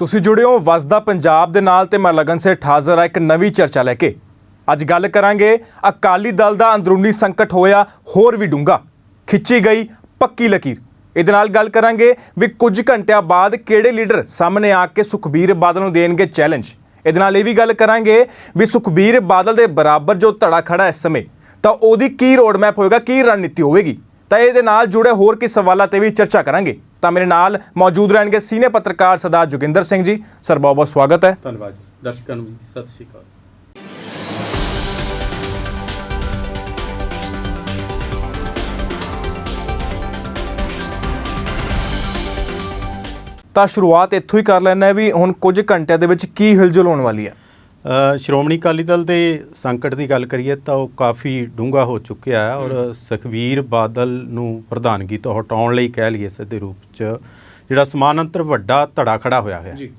ਤੁਸੀਂ ਜੁੜੇ ਹੋ ਵਸਦਾ ਪੰਜਾਬ ਦੇ ਨਾਲ ਤੇ ਮੈਂ ਲਗਨ ਸੇਠ ਹਾਜ਼ਰ ਆ ਇੱਕ ਨਵੀਂ ਚਰਚਾ ਲੈ ਕੇ। ਅੱਜ ਗੱਲ ਕਰਾਂਗੇ, ਅਕਾਲੀ ਦਲ ਦਾ ਅੰਦਰੂਨੀ ਸੰਕਟ ਹੋਇਆ, ਹੋਰ ਵੀ ਡੂੰਘਾ। ਖਿੱਚੀ ਗਈ ਪੱਕੀ ਲਕੀਰ। ਇਹਦੇ ਨਾਲ ਗੱਲ ਕਰਾਂਗੇ ਵੀ ਕੁਝ ਘੰਟਿਆਂ ਬਾਅਦ ਕਿਹੜੇ ਲੀਡਰ ਸਾਹਮਣੇ ਆ ਕੇ ਸੁਖਬੀਰ ਬਾਦਲ ਨੂੰ ਦੇਣਗੇ ਚੈਲੰਜ ਇਹਦੇ ਨਾਲ ਇਹ ਵੀ ਗੱਲ ਕਰਾਂਗੇ ਵੀ ਸੁਖਬੀਰ ਬਾਦਲ ਦੇ ਬਰਾਬਰ ਜੋ ਧੜਾ ਖੜਾ ਇਸ ਸਮੇਂ, ਤਾਂ ਉਹਦੀ ਕੀ ਰੋਡ ਮੈਪ ਹੋਏਗਾ, ਕੀ ਰਣਨੀਤੀ ਹੋਵੇਗੀ? ਤਾਂ ਇਹਦੇ ਨਾਲ ਜੁੜੇ ਹੋਰ ਕੀ ਸਵਾਲਾਂ ਤੇ ਵੀ ਚਰਚਾ ਕਰਾਂਗੇ। ਤਾਂ ਮੇਰੇ ਨਾਲ ਮੌਜੂਦ ਰਹਿਣਗੇ ਸੀਨੀਅਰ ਪੱਤਰਕਾਰ ਸਰਦਾਰ ਜੋਗਿੰਦਰ ਸਿੰਘ ਜੀ। ਸਰ ਬਹੁਤ ਬਹੁਤ ਸਵਾਗਤ ਹੈ। ਧੰਨਵਾਦ ਜੀ। ਦਰਸ਼ਕਾਂ ਨੂੰ ਸਤਿ ਸ਼੍ਰੀ ਅਕਾਲ। ਤਾਂ ਸ਼ੁਰੂਆਤ ਇੱਥੋਂ ਹੀ ਕਰ ਲੈਣਾ ਵੀ ਹੁਣ ਕੁਝ ਘੰਟਿਆਂ ਦੇ ਵਿੱਚ ਕੀ ਹਿਲਜੁਲ ਹੋਣ ਵਾਲੀ ਹੈ। ਸ਼੍ਰੋਮਣੀ ਅਕਾਲੀ ਦਲ ਦੇ ਸੰਕਟ ਦੀ ਗੱਲ ਕਰੀਏ ਤਾਂ ਉਹ ਕਾਫੀ ਡੂੰਘਾ ਹੋ ਚੁੱਕਿਆ ਹੈ ਔਰ ਸੁਖਵੀਰ ਬਾਦਲ ਨੂੰ ਪ੍ਰਧਾਨਗੀ ਤੋਂ ਹਟਾਉਣ ਲਈ ਕਹਿ ਲਈਏ ਸਿੱਧੇ ਰੂਪ 'ਚ ਜਿਹੜਾ ਸਮਾਨਾਂਤਰ ਵੱਡਾ ਧੜਾ ਖੜਾ ਹੋਇਆ ਹੋਇਆ। ਜੀ।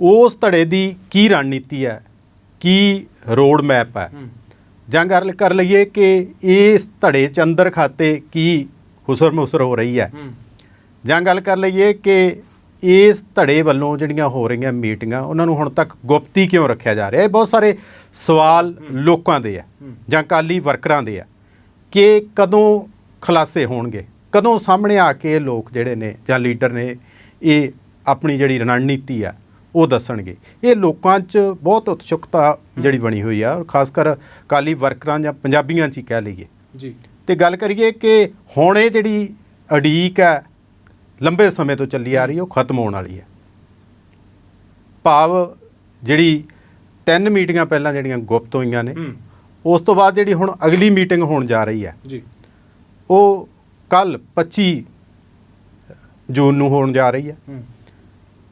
ਉਸ ਧੜੇ ਦੀ ਕੀ ਰਣਨੀਤੀ ਹੈ? ਕੀ ਰੋਡ ਮੈਪ ਹੈ? ਜਾਂ ਗੱਲ ਕਰ ਲਈਏ ਕਿ ਇਸ ਧੜੇ 'ਚ ਅੰਦਰ ਖਾਤੇ ਕੀ ਹੁਸਰ ਮੁਸਰ ਹੋ ਰਹੀ ਹੈ। ਜਾਂ ਗੱਲ ਕਰ ਲਈਏ ਕਿ ਇਸ ਧੜੇ ਵੱਲੋਂ ਜਿਹੜੀਆਂ ਹੋ ਰਹੀਆਂ ਮੀਟਿੰਗਾਂ ਉਹਨਾਂ ਨੂੰ ਹੁਣ ਤੱਕ ਗੁਪਤੀ ਕਿਉਂ ਰੱਖਿਆ ਜਾ ਰਿਹਾ? ਇਹ ਬਹੁਤ ਸਾਰੇ ਸਵਾਲ ਲੋਕਾਂ ਦੇ ਆ ਜਾਂ ਕਾਲੀ ਵਰਕਰਾਂ ਦੇ ਆ ਕਿ ਕਦੋਂ ਖੁਲਾਸੇ ਹੋਣਗੇ? ਕਦੋਂ ਸਾਹਮਣੇ ਆ ਕੇ ਲੋਕ ਜਿਹੜੇ ਨੇ ਜਾਂ ਲੀਡਰ ਨੇ ਇਹ ਆਪਣੀ ਜਿਹੜੀ ਰਣਨੀਤੀ ਆ ਉਹ ਦੱਸਣਗੇ। ਇਹ ਲੋਕਾਂ 'ਚ ਬਹੁਤ ਉਤਸੁਕਤਾ ਜਿਹੜੀ ਬਣੀ ਹੋਈ ਆ ਔਰ ਖਾਸ ਕਰ ਕਾਲੀ ਵਰਕਰਾਂ ਜਾਂ ਪੰਜਾਬੀਆਂ 'ਚ ਹੀ ਕਹਿ ਲਈਏ। ਜੀ। ਤੇ ਗੱਲ ਕਰੀਏ ਕਿ ਹੁਣ ਇਹ ਜਿਹੜੀ ਅੜੀਕ ਹੈ ਲੰਬੇ ਸਮੇਂ ਤੋਂ ਚੱਲੀ ਆ ਰਹੀ ਉਹ ਖਤਮ ਹੋਣ ਵਾਲੀ ਹੈ। ਭਾਵ ਜਿਹੜੀ ਤਿੰਨ ਮੀਟਿੰਗਾਂ ਪਹਿਲਾਂ ਜਿਹੜੀਆਂ ਗੁਪਤ ਹੋਈਆਂ ਨੇ ਉਸ ਤੋਂ ਬਾਅਦ ਜਿਹੜੀ ਹੁਣ ਅਗਲੀ ਮੀਟਿੰਗ ਹੋਣ ਜਾ ਰਹੀ ਹੈ ਜੀ। ਉਹ ਕੱਲ 25 ਜੂਨ ਨੂੰ ਹੋਣ ਜਾ ਰਹੀ ਹੈ।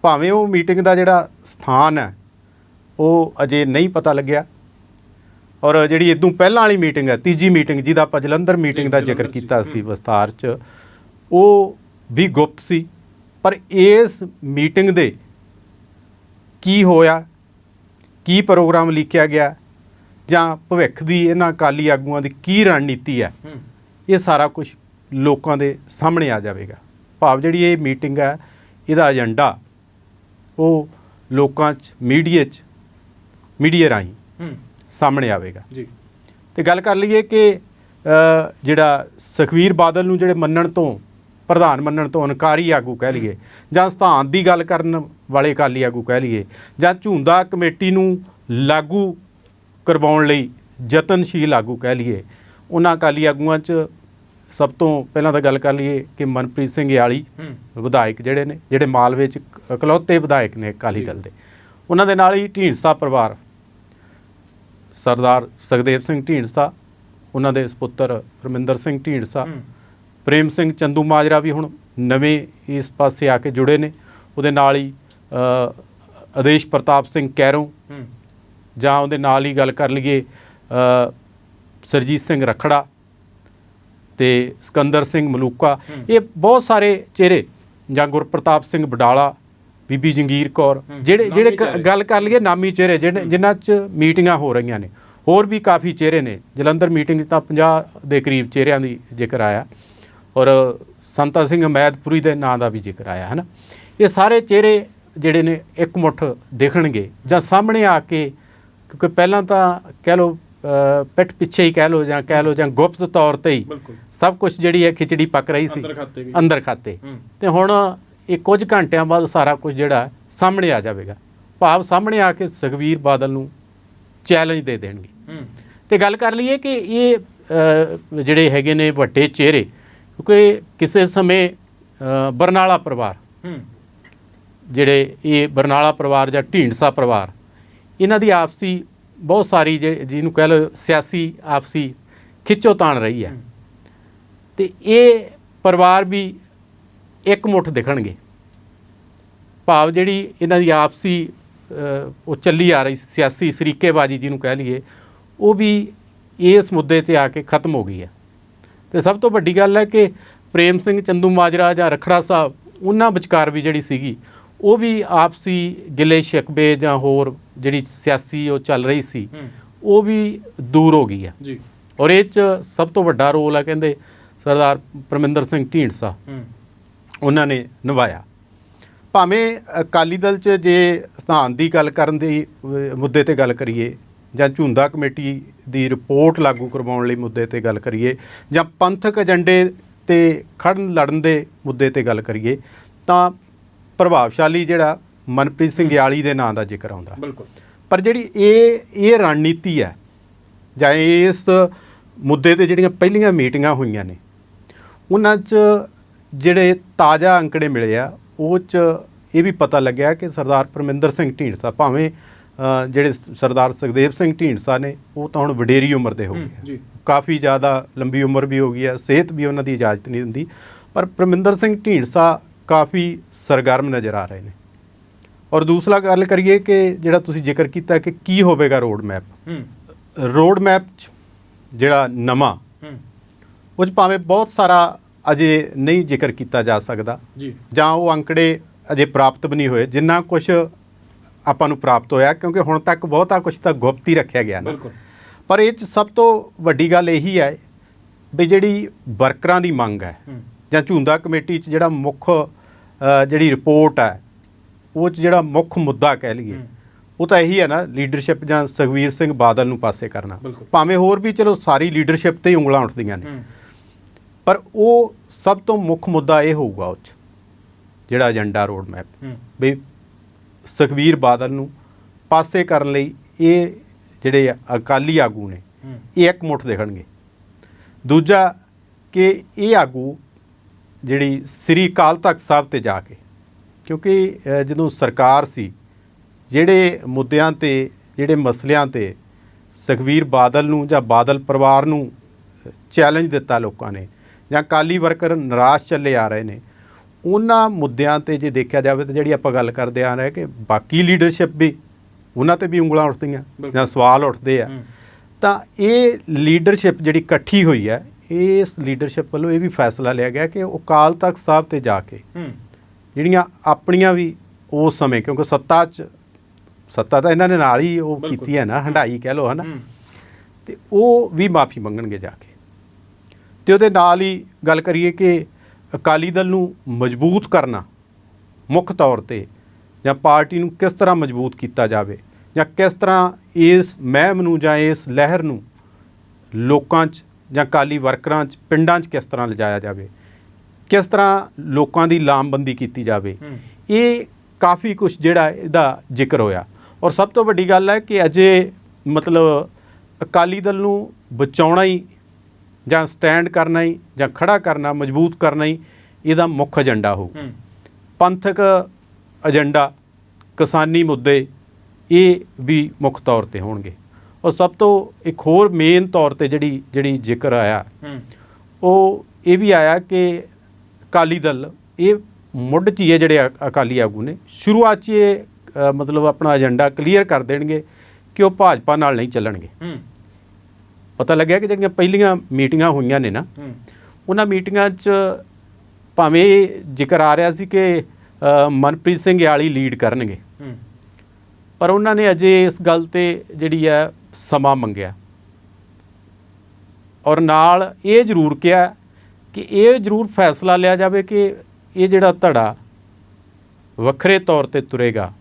ਭਾਵੇਂ ਉਹ ਮੀਟਿੰਗ ਦਾ ਜਿਹੜਾ ਸਥਾਨ ਹੈ ਉਹ ਅਜੇ ਨਹੀਂ ਪਤਾ ਲੱਗਿਆ। ਔਰ ਜਿਹੜੀ ਇਦੋਂ ਪਹਿਲਾਂ ਵਾਲੀ ਮੀਟਿੰਗ ਹੈ ਤੀਜੀ ਮੀਟਿੰਗ ਜਿਹਦਾ ਆਪਾਂ ਜਲੰਧਰ ਮੀਟਿੰਗ ਦਾ ਜ਼ਿਕਰ ਕੀਤਾ ਸੀ ਵਿਸਤਾਰ 'ਚ ਉਹ ਵੀ ਗੁਪਤ ਸੀ ਪਰ ਇਸ ਮੀਟਿੰਗ ਦੇ ਕੀ ਹੋਇਆ? ਕੀ ਪ੍ਰੋਗਰਾਮ ਲਿਖਿਆ ਗਿਆ? ਜਾਂ ਭਵਿੱਖ ਦੀ ਇਹਨਾਂ ਅਕਾਲੀ ਆਗੂਆਂ ਦੀ ਕੀ ਰਣਨੀਤੀ ਹੈ? ਇਹ ਸਾਰਾ ਕੁਝ ਲੋਕਾਂ ਦੇ ਸਾਹਮਣੇ ਆ ਜਾਵੇਗਾ। ਭਾਵ ਜਿਹੜੀ ਇਹ ਮੀਟਿੰਗ ਹੈ ਇਹਦਾ ਏਜੰਡਾ ਉਹ ਲੋਕਾਂ 'ਚ ਮੀਡੀਆ 'ਚ ਮੀਡੀਆ ਰਾਹੀਂ ਸਾਹਮਣੇ ਆਵੇਗਾ। ਜੀ। ਤੇ ਗੱਲ ਕਰ ਲਈਏ ਕਿ ਜਿਹੜਾ ਸੁਖਵੀਰ ਬਾਦਲ ਨੂੰ ਜਿਹੜੇ ਮੰਨਣ ਤੋਂ ਪ੍ਰਧਾਨ ਮੰਨਣ ਤੋਂ ਇਨਕਾਰੀ ਆਗੂ ਕਹਿ ਲਈਏ ਜਾਂ ਸਥਾਨ ਦੀ ਗੱਲ ਕਰਨ ਵਾਲੇ ਅਕਾਲੀ ਆਗੂ ਕਹਿ ਲਈਏ ਜਾਂ ਝੁੰਦਾ ਕਮੇਟੀ ਨੂੰ ਲਾਗੂ ਕਰਵਾਉਣ ਲਈ ਯਤਨਸ਼ੀਲ ਆਗੂ ਕਹਿ ਲਈਏ ਉਹਨਾਂ ਅਕਾਲੀ ਆਗੂਆਂ 'ਚ ਸਭ ਤੋਂ ਪਹਿਲਾਂ ਤਾਂ ਗੱਲ ਕਰ ਲਈਏ ਕਿ ਮਨਪ੍ਰੀਤ ਸਿੰਘ ਯਾਲੀ ਵਿਧਾਇਕ ਜਿਹੜੇ ਨੇ ਜਿਹੜੇ ਮਾਲਵੇ 'ਚ ਇਕ- ਇਕਲੌਤੇ ਵਿਧਾਇਕ ਨੇ ਅਕਾਲੀ ਦਲ ਦੇ। ਉਹਨਾਂ ਦੇ ਨਾਲ ਹੀ ਢੀਂਡਸਾ ਪਰਿਵਾਰ ਸਰਦਾਰ ਸੁਖਦੇਵ ਸਿੰਘ ਢੀਂਡਸਾ ਉਹਨਾਂ ਦੇ ਸੁਪੁੱਤਰ ਪਰਮਿੰਦਰ ਸਿੰਘ ਢੀਂਡਸਾ ਪ੍ਰੇਮ ਸਿੰਘ ਚੰਦੂ ਮਾਜਰਾ ਵੀ ਹੁਣ ਨਵੇਂ ਇਸ ਪਾਸੇ ਆ ਕੇ ਜੁੜੇ ਨੇ। ਉਹਦੇ ਨਾਲ ਹੀ ਆਦੇਸ਼ ਪ੍ਰਤਾਪ ਸਿੰਘ ਕੈਰੋਂ ਜਾਂ ਉਹਦੇ ਨਾਲ ਹੀ ਗੱਲ ਕਰ ਲਈਏ ਅ, ਸਰਜੀਤ ਸਿੰਘ ਰਖੜਾ ਤੇ ਸਿਕੰਦਰ ਸਿੰਘ ਮਲੂਕਾ। ਇਹ ਬਹੁਤ ਸਾਰੇ ਚਿਹਰੇ ਜਾਂ ਗੁਰਪ੍ਰਤਾਪ ਸਿੰਘ ਬਡਾਲਾ ਬੀਬੀ ਜੰਗੀਰ ਕੌਰ ਜਿਹੜੇ ਜਿਹੜੇ ਗੱਲ ਕਰ ਲਈਏ ਨਾਮੀ ਚਿਹਰੇ ਜਿਹੜੇ ਜਿਨ੍ਹਾਂ 'ਚ ਮੀਟਿੰਗਾਂ ਹੋ ਰਹੀਆਂ ਨੇ। ਹੋਰ ਵੀ ਕਾਫੀ ਚਿਹਰੇ ਨੇ। ਜਲੰਧਰ ਮੀਟਿੰਗ 'ਚ ਤਾਂ 50 ਦੇ ਕਰੀਬ ਚਿਹਰਿਆਂ ਦੀ ਜ਼ਿਕਰ ਆਇਆ। ਔਰ ਸੰਤਾ ਸਿੰਘ ਹਮੈਦਪੁਰੀ ਦੇ ਨਾਂ ਦਾ ਵੀ ਜ਼ਿਕਰ ਆਇਆ ਹੈ ਨਾ ਇਹ ਸਾਰੇ ਚਿਹਰੇ ਜਿਹੜੇ ਨੇ ਇੱਕ ਮੁੱਠ ਦੇਖਣਗੇ ਜਾਂ ਸਾਹਮਣੇ ਆ ਕੇ ਕਿਉਂਕਿ ਪਹਿਲਾਂ ਤਾਂ ਕਹਿ ਅ, ਪਿੱਠ ਪਿੱਛੇ ਹੀ ਕਹਿ ਲਓ ਜਾਂ ਕਹਿ ਲਓ ਜਾਂ ਗੁਪਤ ਤੌਰ ਤੇ ਹੀ ਸਭ ਕੁਝ ਜਿਹੜੀ ਹੈ ਖਿਚੜੀ ਪੱਕ ਰਹੀ ਸੀ ਅੰਦਰ ਖਾਤੇ ਤੇ ਹੁਣ ਇਹ ਕੁਝ ਘੰਟਿਆਂ ਬਾਅਦ ਸਾਰਾ ਕੁਝ ਜਿਹੜਾ ਸਾਹਮਣੇ ਆ ਜਾਵੇਗਾ। ਭਾਵ ਸਾਹਮਣੇ ਆ ਕੇ ਸੁਖਵੀਰ ਬਾਦਲ ਨੂੰ ਚੈਲੰਜ ਦੇ ਦੇਣਗੇ। ਤੇ ਗੱਲ ਕਰ ਲਈਏ ਕਿ ਇਹ ਜਿਹੜੇ ਹੈਗੇ ਨੇ ਵੱਡੇ ਚਿਹਰੇ ਕਿਉਂਕਿ ਕਿਸੇ ਸਮੇਂ ਬਰਨਾਲਾ ਪਰਿਵਾਰ ਜਿਹੜੇ ਇਹ ਬਰਨਾਲਾ ਪਰਿਵਾਰ ਜਾਂ ਢੀਂਡਸਾ ਪਰਿਵਾਰ ਇਹਨਾਂ ਦੀ ਆਪਸੀ ਬਹੁਤ ਸਾਰੀ ਜਿਹਨੂੰ ਕਹਿ ਲਓ ਸਿਆਸੀ ਆਪਸੀ ਖਿੱਚੋ ਤਾਣ ਰਹੀ ਹੈ। ਤੇ ਇਹ ਪਰਿਵਾਰ ਵੀ ਇੱਕ ਮੁੱਠ ਦਿਖਣਗੇ। ਭਾਵ ਜਿਹੜੀ ਇਹਨਾਂ ਦੀ ਆਪਸੀ ਉਹ ਚੱਲੀ ਆ ਰਹੀ ਸਿਆਸੀ ਸਰੀਕੇਬਾਜ਼ੀ ਜਿਹਨੂੰ ਕਹਿ ਲਈਏ ਉਹ ਵੀ ਇਸ ਮੁੱਦੇ ਤੇ ਆ ਕੇ ਖਤਮ ਹੋ ਗਈ ਹੈ। ਤੇ ਸਭ ਤੋਂ ਵੱਡੀ ਗੱਲ ਹੈ ਕਿ ਪ੍ਰੇਮ ਸਿੰਘ ਚੰਦੂ ਮਾਜਰਾ ਜਾਂ ਰਖੜਾ ਸਾਹਿਬ ਉਹਨਾਂ ਵਿਚਕਾਰ ਵੀ ਜਿਹੜੀ ਸੀਗੀ ਉਹ ਵੀ ਆਪਸੀ ਗਿਲੇ ਸ਼ਿਕਵੇ ਜਾਂ ਹੋਰ ਜਿਹੜੀ ਸਿਆਸੀ ਉਹ ਚੱਲ ਰਹੀ ਸੀ ਉਹ ਵੀ ਦੂਰ ਹੋ ਗਈ ਹੈ। ਜੀ। ਔਰ ਇਹ ਚ ਸਭ ਤੋਂ ਵੱਡਾ ਰੋਲ ਹੈ ਕਹਿੰਦੇ ਸਰਦਾਰ ਪਰਮਿੰਦਰ ਸਿੰਘ ਢੀਂਡਸਾ। ਉਹਨਾਂ ਨੇ ਨਿਭਾਇਆ। ਭਾਵੇਂ ਅਕਾਲੀ ਦਲ 'ਚ ਜੇ ਸਥਾਨ ਦੀ ਗੱਲ ਕਰਨ ਦੀ ਮੁੱਦੇ ਤੇ ਗੱਲ ਕਰੀਏ ਜਾਂ ਝੁੰਦਾ ਕਮੇਟੀ ਦੀ ਰਿਪੋਰਟ ਲਾਗੂ ਕਰਵਾਉਣ ਲਈ ਮੁੱਦੇ ਤੇ ਗੱਲ ਕਰੀਏ ਜਾਂ ਪੰਥਕ ਏਜੰਡੇ ਤੇ ਖੜਨ ਲੜਨ ਦੇ ਮੁੱਦੇ ਤੇ ਗੱਲ ਕਰੀਏ ਤਾਂ ਪ੍ਰਭਾਵਸ਼ਾਲੀ ਜਿਹੜਾ ਮਨਪ੍ਰੀਤ ਸਿੰਘ ਯਾਲੀ ਦੇ ਨਾਂ ਦਾ ਜ਼ਿਕਰ ਆਉਂਦਾ। ਬਿਲਕੁਲ। ਪਰ ਜਿਹੜੀ ਇਹ ਇਹ ਰਣਨੀਤੀ ਹੈ ਜਾਂ ਇਸ ਮੁੱਦੇ ਤੇ ਜਿਹੜੀਆਂ ਪਹਿਲੀਆਂ ਮੀਟਿੰਗਾਂ ਹੋਈਆਂ ਨੇ ਉਹਨਾਂ 'ਚ ਜਿਹੜੇ ਤਾਜ਼ਾ ਅੰਕੜੇ ਮਿਲੇ ਆ ਉਹ 'ਚ ਇਹ ਵੀ ਪਤਾ ਲੱਗਿਆ ਕਿ ਸਰਦਾਰ ਪਰਮਿੰਦਰ ਸਿੰਘ ਢੀਂਡਸਾ ਭਾਵੇਂ ਜਿਹੜੇ ਸਰਦਾਰ ਸੁਖਦੇਵ ਸਿੰਘ ਢੀਂਡਸਾ ਨੇ ਉਹ ਤਾਂ ਹੁਣ ਵਡੇਰੀ ਉਮਰ ਦੇ ਹੋ ਗਏ। ਜੀ। ਕਾਫੀ ਜ਼ਿਆਦਾ ਲੰਬੀ ਉਮਰ ਵੀ ਹੋ ਗਈ ਹੈ ਸਿਹਤ ਵੀ ਉਹਨਾਂ ਦੀ ਇਜਾਜ਼ਤ ਨਹੀਂ ਦਿੰਦੀ। ਪਰ ਪਰਮਿੰਦਰ ਸਿੰਘ ਢੀਂਡਸਾ ਕਾਫੀ ਸਰਗਰਮ ਨਜ਼ਰ ਆ ਰਹੇ ਨੇ। ਔਰ ਦੂਸਰਾ ਗੱਲ ਕਰੀਏ ਕਿ ਜਿਹੜਾ ਤੁਸੀਂ ਜ਼ਿਕਰ ਕੀਤਾ ਕਿ ਕੀ ਹੋਵੇਗਾ ਰੋਡ ਮੈਪ। ਰੋਡ ਮੈਪ ਜਿਹੜਾ ਨਵਾਂ ਉਹ 'ਚ ਭਾਵੇਂ ਬਹੁਤ ਸਾਰਾ ਅਜੇ ਨਹੀਂ ਜ਼ਿਕਰ ਕੀਤਾ ਜਾ ਸਕਦਾ। ਜੀ। ਜਾਂ ਉਹ ਅੰਕੜੇ ਅਜੇ ਪ੍ਰਾਪਤ ਵੀ ਨਹੀਂ ਹੋਏ। ਜਿੰਨਾ ਕੁਝ ਆਪਾਂ ਨੂੰ ਪ੍ਰਾਪਤ ਹੋਇਆ ਕਿਉਂਕਿ ਹੁਣ ਤੱਕ ਬਹੁਤਾ ਕੁਝ ਤਾਂ ਗੁਪਤ ਹੀ ਰੱਖਿਆ ਗਿਆ ਨਾ। ਬਿਲਕੁਲ। ਪਰ ਇਹ 'ਚ ਸਭ ਤੋਂ ਵੱਡੀ ਗੱਲ ਇਹੀ ਹੈ ਵੀ ਜਿਹੜੀ ਵਰਕਰਾਂ ਦੀ ਮੰਗ ਹੈ ਜਾਂ ਝੁੰਦਾ ਕਮੇਟੀ 'ਚ ਜਿਹੜਾ ਮੁੱਖ ਜਿਹੜੀ ਰਿਪੋਰਟ ਹੈ ਉਹ 'ਚ ਜਿਹੜਾ ਮੁੱਖ ਮੁੱਦਾ ਕਹਿ ਲਈਏ। ਉਹ ਤਾਂ ਇਹੀ ਹੈ ਨਾ ਲੀਡਰਸ਼ਿਪ ਜਾਂ ਸੁਖਵੀਰ ਸਿੰਘ ਬਾਦਲ ਨੂੰ ਪਾਸੇ ਕਰਨਾ। ਭਾਵੇਂ ਹੋਰ ਵੀ ਚਲੋ ਸਾਰੀ ਲੀਡਰਸ਼ਿਪ ਤੇ ਹੀ ਉਂਗਲਾਂ ਉੱਠਦੀਆਂ ਨੇ। ਪਰ ਉਹ ਸਭ ਤੋਂ ਮੁੱਖ ਮੁੱਦਾ ਇਹ ਹੋਊਗਾ ਉਹ 'ਚ ਜਿਹੜਾ ਏਜੰਡਾ ਰੋਡ ਮੈਪ ਵੀ ਸੁਖਵੀਰ ਬਾਦਲ ਨੂੰ ਪਾਸੇ ਕਰਨ ਲਈ ਇਹ ਜਿਹੜੇ ਅਕਾਲੀ ਆਗੂ ਨੇ ਇਹ ਇੱਕ ਮੁੱਠ ਦੇਖਣਗੇ। ਦੂਜਾ ਕਿ ਇਹ ਆਗੂ ਜਿਹੜੀ ਸ੍ਰੀ ਅਕਾਲ ਤਖਤ ਸਾਹਿਬ ਤੇ ਜਾ ਕੇ ਕਿਉਂਕਿ ਜਦੋਂ ਸਰਕਾਰ ਸੀ ਜਿਹੜੇ ਮੁੱਦਿਆਂ ਤੇ ਜਿਹੜੇ ਮਸਲਿਆਂ ਤੇ ਸੁਖਵੀਰ ਬਾਦਲ ਨੂੰ ਜਾਂ ਬਾਦਲ ਪਰਿਵਾਰ ਨੂੰ ਚੈਲੰਜ ਦਿੱਤਾ ਲੋਕਾਂ ਨੇ ਜਾਂ ਕਾਲੀ ਵਰਕਰ ਨਿਰਾਸ਼ ਚੱਲੇ ਆ ਰਹੇ ਨੇ ਉਹਨਾਂ ਮੁੱਦਿਆਂ ਤੇ ਜੇ ਦੇਖਿਆ ਜਾਵੇ ਤਾਂ ਜਿਹੜੀ ਆਪਾਂ ਗੱਲ ਕਰਦੇ ਆ ਰਹੇ ਕਿ ਬਾਕੀ ਲੀਡਰਸ਼ਿਪ ਵੀ ਉਹਨਾਂ ਤੇ ਵੀ ਉਂਗਲਾਂ ਉੱਠਦੀਆਂ। ਜਾਂ ਸਵਾਲ ਉੱਠਦੇ ਆ। ਤਾਂ ਇਹ ਲੀਡਰਸ਼ਿਪ ਜਿਹੜੀ ਇਕੱਠੀ ਹੋਈ ਹੈ ਇਸ ਲੀਡਰਸ਼ਿਪ ਵੱਲੋਂ ਇਹ ਵੀ ਫੈਸਲਾ ਲਿਆ ਗਿਆ ਕਿ ਉਹ ਅਕਾਲ ਤਖਤ ਸਾਹਿਬ ਤੇ ਜਾ ਕੇ ਜਿਹੜੀਆਂ ਆਪਣੀਆਂ ਵੀ ਉਸ ਸਮੇਂ ਕਿਉਂਕਿ ਸੱਤਾ 'ਚ ਸੱਤਾ ਤਾਂ ਇਹਨਾਂ ਨੇ ਨਾਲ ਹੀ ਉਹ। ਕੀਤੀ ਹੈ ਨਾ ਹੰਡਾਈ ਕਹਿ ਲੋ ਹਨਾ। ਤੇ ਉਹ ਵੀ ਮਾਫੀ ਮੰਗਣਗੇ ਜਾ ਕੇ। ਤੇ ਉਹਦੇ ਨਾਲ ਹੀ ਗੱਲ ਕਰੀਏ ਕਿ ਅਕਾਲੀ ਦਲ ਨੂੰ ਮਜ਼ਬੂਤ ਕਰਨਾ ਮੁੱਖ ਤੌਰ ਤੇ ਜਾਂ ਪਾਰਟੀ ਨੂੰ ਕਿਸ ਤਰ੍ਹਾਂ ਮਜ਼ਬੂਤ ਕੀਤਾ ਜਾਵੇ ਜਾਂ ਕਿਸ ਤਰ੍ਹਾਂ ਇਸ ਮਹਿਮ ਨੂੰ ਜਾਂ ਇਸ ਲਹਿਰ ਨੂੰ ਲੋਕਾਂ 'ਚ ਜਾਂ ਕਾਲੀ ਵਰਕਰਾਂ 'ਚ ਪਿੰਡਾਂ 'ਚ ਕਿਸ ਤਰ੍ਹਾਂ ਲਿਜਾਇਆ ਜਾਵੇ ਕਿਸ ਤਰ੍ਹਾਂ ਲੋਕਾਂ ਦੀ ਲਾਮਬੰਦੀ ਕੀਤੀ ਜਾਵੇ ਇਹ ਕਾਫੀ ਕੁਝ ਜਿਹੜਾ ਇਹਦਾ ਜ਼ਿਕਰ ਹੋਇਆ। ਔਰ ਸਭ ਤੋਂ ਵੱਡੀ ਗੱਲ ਹੈ ਕਿ ਅਜੇ ਮਤਲਬ ਅਕਾਲੀ ਦਲ ਨੂੰ ਬਚਾਉਣਾ ਹੀ ਜਾਂ ਸਟੈਂਡ ਕਰਨਾ ਹੀ ਜਾਂ ਖੜਾ ਕਰਨਾ ਮਜ਼ਬੂਤ ਕਰਨਾ ਹੀ ਇਹਦਾ ਮੁੱਖ ਏਜੰਡਾ ਹੋਊ। ਹੂੰ। ਪੰਥਕ ਏਜੰਡਾ ਕਿਸਾਨੀ ਮੁੱਦੇ ਇਹ ਵੀ ਮੁੱਖ ਤੌਰ ਤੇ ਹੋਣਗੇ। ਔਰ ਸਭ ਤੋਂ ਇੱਕ ਹੋਰ ਮੇਨ ਤੌਰ ਤੇ ਜਿਹੜੀ ਜਿਹੜੀ ਜ਼ਿਕਰ ਆਇਆ ਹੂੰ। ਉਹ ਇਹ ਵੀ ਆਇਆ ਕਿ ਅਕਾਲੀ ਦਲ ਇਹ ਮੁੱਢ 'ਚ ਹੀ ਇਹ ਜਿਹੜੇ ਅਕਾਲੀ ਆਗੂ ਨੇ ਸ਼ੁਰੂਆਤ 'ਚ ਹੀ ਇਹ ਮਤਲਬ ਆਪਣਾ ਏਜੰਡਾ ਕਲੀਅਰ ਕਰ ਦੇਣਗੇ ਕਿ ਉਹ ਭਾਜਪਾ ਨਾਲ ਨਹੀਂ ਚੱਲਣਗੇ। ਹੂੰ। ਪਤਾ ਲੱਗਿਆ ਕਿ ਜਿਹੜੀਆਂ ਪਹਿਲੀਆਂ ਮੀਟਿੰਗਾਂ ਹੋਈਆਂ ਨੇ ਨਾ ਉਹਨਾਂ ਮੀਟਿੰਗਾਂ 'ਚ ਭਾਵੇਂ ਜ਼ਿਕਰ ਆ ਰਿਹਾ ਸੀ ਕਿ ਮਨਪ੍ਰੀਤ ਸਿੰਘ ਯਾਲੀ ਲੀਡ ਕਰਨਗੇ। ਪਰ ਉਹਨਾਂ ਨੇ ਅਜੇ ਇਸ ਗੱਲ ਤੇ ਜਿਹੜੀ ਹੈ ਸਮਾਂ ਮੰਗਿਆ। ਔਰ ਨਾਲ ਇਹ ਜ਼ਰੂਰ ਕਿਹਾ ਕਿ ਇਹ ਜ਼ਰੂਰ ਫੈਸਲਾ ਲਿਆ ਜਾਵੇ ਕਿ ਇਹ ਜਿਹੜਾ ਧੜਾ ਵੱਖਰੇ ਤੌਰ ਤੇ ਤੁਰੇਗਾ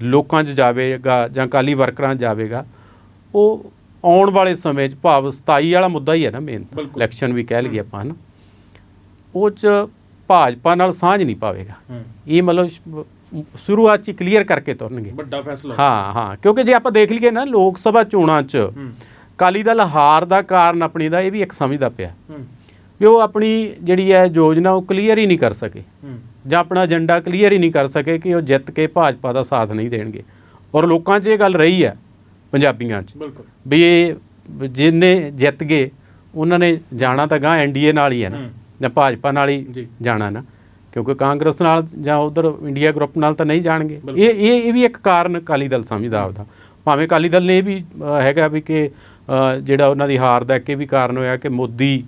ਲੋਕਾਂ 'ਚ ਜਾਵੇਗਾ ਜਾਂ ਕਾਲੀ ਵਰਕਰਾਂ 'ਚ ਜਾਵੇਗਾ ਉਹ ਆਉਣ ਵਾਲੇ ਸਮੇਂ 'ਚ ਭਾਵ 27 ਵਾਲਾ ਮੁੱਦਾ ਹੀ ਹੈ ਨਾ ਮੇਨ। ਇਲੈਕਸ਼ਨ ਵੀ ਕਹਿ ਲਈਏ ਆਪਾਂ ਨਾ ਉਹ 'ਚ ਭਾਜਪਾ ਨਾਲ ਸਾਂਝ ਨਹੀਂ ਪਾਵੇਗਾ। ਇਹ ਮਤਲਬ ਸ਼ੁਰੂਆਤ 'ਚ ਕਲੀਅਰ ਕਰਕੇ ਤੁਰਨਗੇ। ਵੱਡਾ ਫੈਸਲਾ। ਹਾਂ ਹਾਂ। ਕਿਉਂਕਿ ਜੇ ਆਪਾਂ ਦੇਖ ਲਈਏ ਨਾ ਲੋਕ ਸਭਾ ਚੋਣਾਂ 'ਚ ਕਾਲੀ ਦਲ ਹਾਰ ਦਾ ਕਾਰਨ ਆਪਣੀ ਦਾ ਇਹ ਵੀ ਇੱਕ ਸਮਝਦਾ ਪਿਆ। ਵੀ ਉਹ ਆਪਣੀ ਜਿਹੜੀ ਹੈ ਯੋਜਨਾ ਉਹ ਕਲੀਅਰ ਹੀ ਨਹੀਂ ਕਰ ਸਕੇ। ਜਾਂ ਆਪਣਾ ਏਜੰਡਾ ਕਲੀਅਰ ਹੀ ਨਹੀਂ ਕਰ ਸਕੇ ਕਿ ਉਹ ਜਿੱਤ ਕੇ ਭਾਜਪਾ ਦਾ ਸਾਥ ਨਹੀਂ ਦੇਣਗੇ। ਔਰ ਲੋਕਾਂ 'ਚ ਇਹ ਗੱਲ ਰਹੀ ਹੈ ਪੰਜਾਬੀਆਂ 'ਚ ਬਿਲਕੁਲ ਵੀ ਇਹ ਜਿੰਨੇ ਜਿੱਤ ਗਏ ਉਹਨਾਂ ਨੇ ਜਾਣਾ ਤਾਂ ਗਾਂ ਐਨਡੀਏ ਨਾਲ ਹੀ ਹੈ ਨਾ। ਜਾਂ ਭਾਜਪਾ ਨਾਲ ਹੀ। ਜਾਣਾ ਨਾ ਕਿਉਂਕਿ ਕਾਂਗਰਸ ਨਾਲ ਜਾਂ ਉਧਰ ਇੰਡੀਆ ਗਰੁੱਪ ਨਾਲ ਤਾਂ ਨਹੀਂ ਜਾਣਗੇ। ਇਹ ਇਹ ਇਹ ਵੀ ਇੱਕ ਕਾਰਨ ਅਕਾਲੀ ਦਲ ਸਮਝਦਾ ਆਪਦਾ ਭਾਵੇਂ ਅਕਾਲੀ ਦਲ ਨੇ ਇਹ ਵੀ ਹੈਗਾ ਵੀ ਕਿ ਜਿਹੜਾ ਉਹਨਾਂ ਦੀ ਹਾਰ ਦਾ ਇੱਕ ਇਹ ਵੀ ਕਾਰਨ ਹੋਇਆ ਕਿ ਮੋਦੀ